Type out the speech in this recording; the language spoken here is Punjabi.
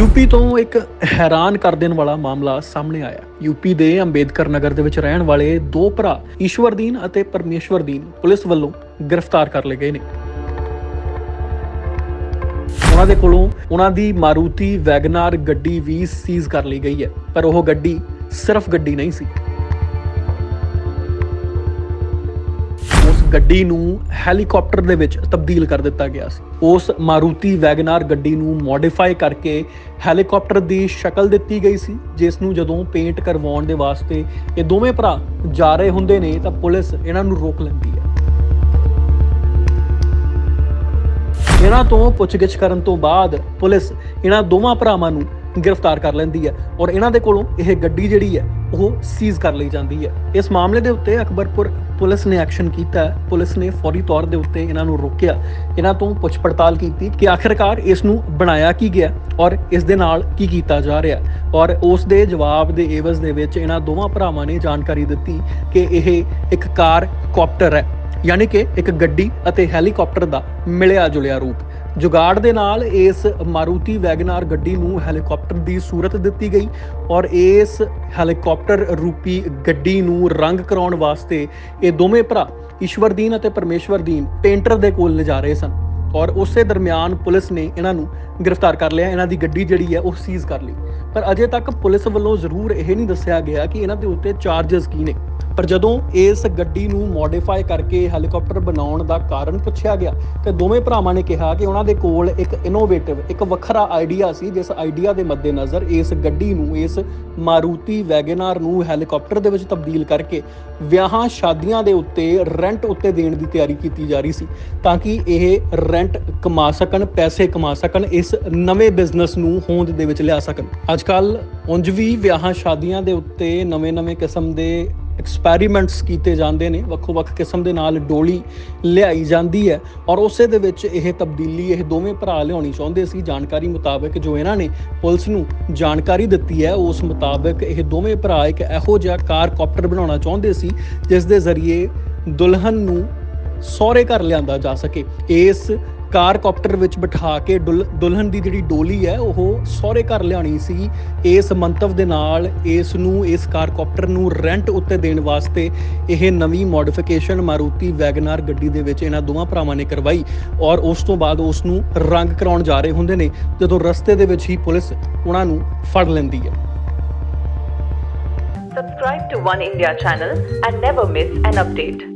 ਯੂਪੀ ਤੋਂ ਇੱਕ ਹੈਰਾਨ ਕਰ ਦੇਣ ਵਾਲਾ ਮਾਮਲਾ ਸਾਹਮਣੇ ਆਇਆ। ਯੂਪੀ ਦੇ ਅੰਬੇਦਕਰ ਨਗਰ ਦੇ ਵਿੱਚ ਰਹਿਣ ਵਾਲੇ ਦੋ ਭਰਾ ਈਸ਼ਵਰਦੀਨ ਅਤੇ ਪਰਮੇਸ਼ਵਰਦੀਨ ਪੁਲਿਸ ਵੱਲੋਂ ਗ੍ਰਿਫਤਾਰ ਕਰ ਲਏ ਗਏ ਨੇ। ਉਹਨਾਂ ਦੇ ਕੋਲੋਂ ਉਹਨਾਂ ਦੀ ਮਾਰੂਤੀ ਵੈਗਨਾਰ ਗੱਡੀ ਵੀ ਸੀਜ਼ ਕਰ ਲਈ ਗਈ ਹੈ, ਪਰ ਉਹ ਗੱਡੀ ਸਿਰਫ ਗੱਡੀ ਨਹੀਂ ਸੀ। ਗੱਡੀ ਨੂੰ ਹੈਲੀਕਾਪਟਰ ਦੇ ਵਿੱਚ ਤਬਦੀਲ ਕਰ ਦਿੱਤਾ ਗਿਆ ਸੀ। ਉਸ ਮਾਰੂਤੀ ਵੈਗਨਾਰ ਗੱਡੀ ਨੂੰ ਮੋਡੀਫਾਈ ਕਰਕੇ ਹੈਲੀਕਾਪਟਰ ਦੀ ਸ਼ਕਲ ਦਿੱਤੀ ਗਈ ਸੀ, ਜਿਸ ਨੂੰ ਜਦੋਂ ਪੇਂਟ ਕਰਵਾਉਣ ਦੇ ਵਾਸਤੇ ਇਹ ਦੋਵੇਂ ਭਰਾ ਜਾ ਰਹੇ ਹੁੰਦੇ ਨੇ, ਤਾਂ ਪੁਲਿਸ ਇਹਨਾਂ ਨੂੰ ਰੋਕ ਲੈਂਦੀ ਹੈ। ਇਹਨਾਂ ਤੋਂ ਪੁੱਛਗਿੱਛ ਕਰਨ ਤੋਂ ਬਾਅਦ ਪੁਲਿਸ ਇਹਨਾਂ ਦੋਵਾਂ ਭਰਾਵਾਂ ਨੂੰ ਗ੍ਰਿਫਤਾਰ ਕਰ ਲੈਂਦੀ ਹੈ ਔਰ ਇਹਨਾਂ ਦੇ ਕੋਲੋਂ ਇਹ ਗੱਡੀ ਜਿਹੜੀ ਹੈ, ਉਹ ਸੀਜ਼ ਕਰ ਲਈ ਜਾਂਦੀ ਹੈ। ਇਸ ਮਾਮਲੇ ਦੇ ਉੱਤੇ ਅਕਬਰਪੁਰ ਪੁਲਿਸ ਨੇ ਐਕਸ਼ਨ ਕੀਤਾ, ਪੁਲਿਸ ਨੇ ਫੌਰੀ ਤੌਰ ਦੇ ਉੱਤੇ ਇਹਨਾਂ ਨੂੰ ਰੋਕਿਆ। ਇਹਨਾਂ ਤੋਂ ਪੁੱਛ ਪੜਤਾਲ ਕੀਤੀ ਕਿ ਆਖਿਰਕਾਰ ਇਸ ਨੂੰ ਬਣਾਇਆ ਕੀ ਗਿਆ ਔਰ ਇਸ ਦੇ ਨਾਲ ਕੀ ਕੀਤਾ ਜਾ ਰਿਹਾ। ਔਰ ਉਸ ਦੇ ਜਵਾਬ ਦੇ ਏਵਜ਼ ਦੇ ਵਿੱਚ ਇਹਨਾਂ ਦੋਵਾਂ ਭਰਾਵਾਂ ਨੇ ਜਾਣਕਾਰੀ ਦਿੱਤੀ ਕਿ ਇਹ ਇੱਕ ਕਾਰ ਕਾਪਟਰ ਹੈ, ਯਾਨੀ ਕਿ ਇੱਕ ਗੱਡੀ ਅਤੇ ਹੈਲੀਕਾਪਟਰ ਦਾ ਮਿਲਿਆ ਜੁਲਿਆ ਰੂਪ। ਜੁਗਾੜ ਦੇ ਨਾਲ ਇਸ ਮਾਰੂਤੀ ਵੈਗਨਾਰ ਗੱਡੀ ਨੂੰ ਹੈਲੀਕਾਪਟਰ ਦੀ ਸੂਰਤ ਦਿੱਤੀ ਗਈ ਔਰ ਇਸ ਹੈਲੀਕਾਪਟਰ ਰੂਪੀ ਗੱਡੀ ਨੂੰ ਰੰਗ ਕਰਾਉਣ ਵਾਸਤੇ ਇਹ ਦੋਵੇਂ ਭਰਾ ਈਸ਼ਵਰਦੀਨ ਅਤੇ ਪਰਮੇਸ਼ਵਰਦੀਨ ਪੇਂਟਰ ਦੇ ਕੋਲ ਲਿਜਾ ਰਹੇ ਸਨ ਔਰ ਉਸੇ ਦਰਮਿਆਨ ਪੁਲਿਸ ਨੇ ਇਹਨਾਂ ਨੂੰ ਗ੍ਰਿਫਤਾਰ ਕਰ ਲਿਆ, ਇਹਨਾਂ ਦੀ ਗੱਡੀ ਜਿਹੜੀ ਹੈ ਉਹ ਸੀਜ਼ ਕਰ ਲਈ। ਪਰ ਅਜੇ ਤੱਕ ਪੁਲਿਸ ਵੱਲੋਂ ਜ਼ਰੂਰ ਇਹ ਨਹੀਂ ਦੱਸਿਆ ਗਿਆ ਕਿ ਇਹਨਾਂ ਦੇ ਉੱਤੇ ਚਾਰजेस ਕੀ ਨੇ। ਪਰ ਜਦੋਂ ਇਸ ਗੱਡੀ ਨੂੰ ਮੋਡੀਫਾਈ ਕਰਕੇ ਹੈਲੀਕਾਪਟਰ ਬਣਾਉਣ ਦਾ ਕਾਰਨ ਪੁੱਛਿਆ ਗਿਆ, ਤੇ ਦੋਵੇਂ ਭਰਾਵਾਂ ਨੇ ਕਿਹਾ ਕਿ ਉਹਨਾਂ ਦੇ ਕੋਲ ਇੱਕ ਇਨੋਵੇਟਿਵ ਇੱਕ ਵੱਖਰਾ ਆਈਡੀਆ ਸੀ, ਜਿਸ ਆਈਡੀਆ ਦੇ ਮੱਦੇਨਜ਼ਰ ਇਸ ਗੱਡੀ ਨੂੰ, ਇਸ ਮਾਰੂਤੀ ਵੈਗਨਾਰ ਨੂੰ ਹੈਲੀਕਾਪਟਰ ਦੇ ਵਿੱਚ ਤਬਦੀਲ ਕਰਕੇ ਵਿਆਹਾਂ ਸ਼ਾਦੀਆਂ ਦੇ ਉੱਤੇ ਰੈਂਟ ਉੱਤੇ ਦੇਣ ਦੀ ਤਿਆਰੀ ਕੀਤੀ ਜਾ ਰਹੀ ਸੀ, ਤਾਂ ਕਿ ਇਹ ਰੈਂਟ ਕਮਾ ਸਕਣ, ਪੈਸੇ ਕਮਾ ਸਕਣ, ਇਸ ਨਵੇਂ ਬਿਜ਼ਨਸ ਨੂੰ ਹੋਂਦ ਦੇ ਵਿੱਚ ਲਿਆ ਸਕਣ। ਅੱਜ ਕੱਲ ਉਂਝ ਵੀ ਵਿਆਹਾਂ ਸ਼ਾਦੀਆਂ ਦੇ ਉੱਤੇ ਨਵੇਂ-ਨਵੇਂ ਕਿਸਮ ਦੇ ਐਕਸਪੈਰੀਮੈਂਟਸ ਕੀਤੇ ਜਾਂਦੇ ਨੇ, ਵੱਖੋ-ਵੱਖ ਕਿਸਮ ਦੇ ਨਾਲ ਡੋਲੀ ਲਿਆਈ ਜਾਂਦੀ ਹੈ ਔਰ ਉਸੇ ਦੇ ਵਿੱਚ ਇਹ ਤਬਦੀਲੀ, ਇਹ ਦੋਵੇਂ ਭਰਾ ਲਿਆਉਣੀ ਚਾਹੁੰਦੇ ਸੀ। ਜਾਣਕਾਰੀ ਮੁਤਾਬਕ ਜੋ ਇਹਨਾਂ ਨੇ ਪੁਲਿਸ ਨੂੰ ਜਾਣਕਾਰੀ ਦਿੱਤੀ ਹੈ, ਉਸ ਮੁਤਾਬਕ ਇਹ ਦੋਵੇਂ ਭਰਾ ਇੱਕ ਇਹੋ ਜਿਹਾ ਕਾਰ ਕਾਪਟਰ ਬਣਾਉਣਾ ਚਾਹੁੰਦੇ ਸੀ, ਜਿਸ ਦੇ ਜ਼ਰੀਏ ਦੁਲਹਨ ਨੂੰ ਸਹੁਰੇ ਘਰ ਲਿਆਂਦਾ ਜਾ ਸਕੇ। ਇਸ ਕਾਰ ਕਾਪਟਰ ਵਿੱਚ ਬਿਠਾ ਕੇ ਦੁਲਹਨ ਦੀ ਜਿਹੜੀ ਡੋਲੀ ਹੈ, ਉਹ ਸਹੁਰੇ ਘਰ ਲਿਆਣੀ ਸੀ ਇਸ ਮੰਤਵ ਦੇ ਨਾਲ ਇਸ ਨੂੰ, ਇਸ ਕਾਰ ਕਾਪਟਰ ਨੂੰ ਰੈਂਟ ਉੱਤੇ ਦੇਣ ਵਾਸਤੇ ਇਹ ਨਵੀਂ ਮੋਡੀਫਿਕੇਸ਼ਨ ਮਾਰੂਤੀ ਵੈਗਨਾਰ ਗੱਡੀ ਦੇ ਵਿੱਚ ਇਹਨਾਂ ਦੋਵਾਂ ਭਰਾਵਾਂ ਨੇ ਕਰਵਾਈ ਔਰ ਉਸ ਤੋਂ ਬਾਅਦ ਉਸ ਨੂੰ ਰੰਗ ਕਰਾਉਣ ਜਾ ਰਹੇ ਹੁੰਦੇ ਨੇ, ਜਦੋਂ ਰਸਤੇ ਦੇ ਵਿੱਚ ਹੀ ਪੁਲਿਸ ਉਹਨਾਂ ਨੂੰ ਫੜ ਲੈਂਦੀ ਹੈ Subscribe to One India channel and never miss an update.